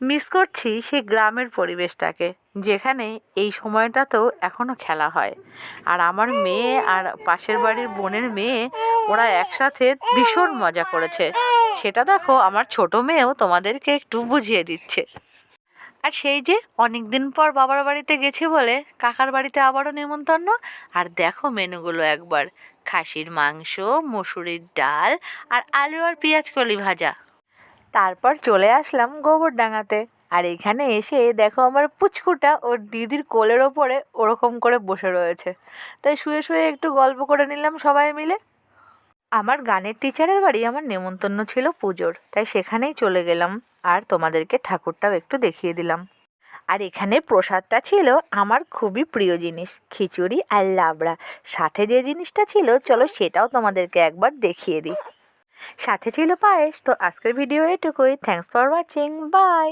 Miss করছি সেই গ্রামের পরিবেশটাকে, যেখানে এই সময়টাতেও এখনও খেলা হয়। আর আমার মেয়ে আর পাশের বাড়ির বোনের মেয়ে, ওরা একসাথে ভীষণ মজা করেছে। সেটা দেখো আমার ছোট মেয়েও তোমাদেরকে একটু বুঝিয়ে দিচ্ছে। আর সেই যে অনেক দিন পর বাবার বাড়িতে গেছি বলে, কাকার বাড়িতে আবারও নেমন্তন্ন। আর দেখো মেনুগুলো একবার, খাসির মাংস, মুসুরির ডাল, আর আলু আর পেঁয়াজ কলি ভাজা। তারপর চলে আসলাম গোবরডাঙ্গাতে আর এখানে এসে দেখো আমার পুচকুটা ওর দিদির কোলের ওপরে ওরকম করে বসে রয়েছে। তাই শুয়ে শুয়ে একটু গল্প করে নিলাম সবাই মিলে। আমার গানের টিচারের বাড়ি আমার নেমন্তন্ন ছিল পুজোর, তাই সেখানেই চলে গেলাম। আর তোমাদেরকে ঠাকুরটাও একটু দেখিয়ে দিলাম। আর এখানে প্রসাদটা ছিল আমার খুবই প্রিয় জিনিস, খিচুড়ি আর লাবড়া। সাথে যে জিনিসটা ছিল, চলো সেটাও তোমাদেরকে একবার দেখিয়ে দিই। সাথে ছিল পায়েস তো আজকের ভিডিও এটুকুই। Thanks for watching by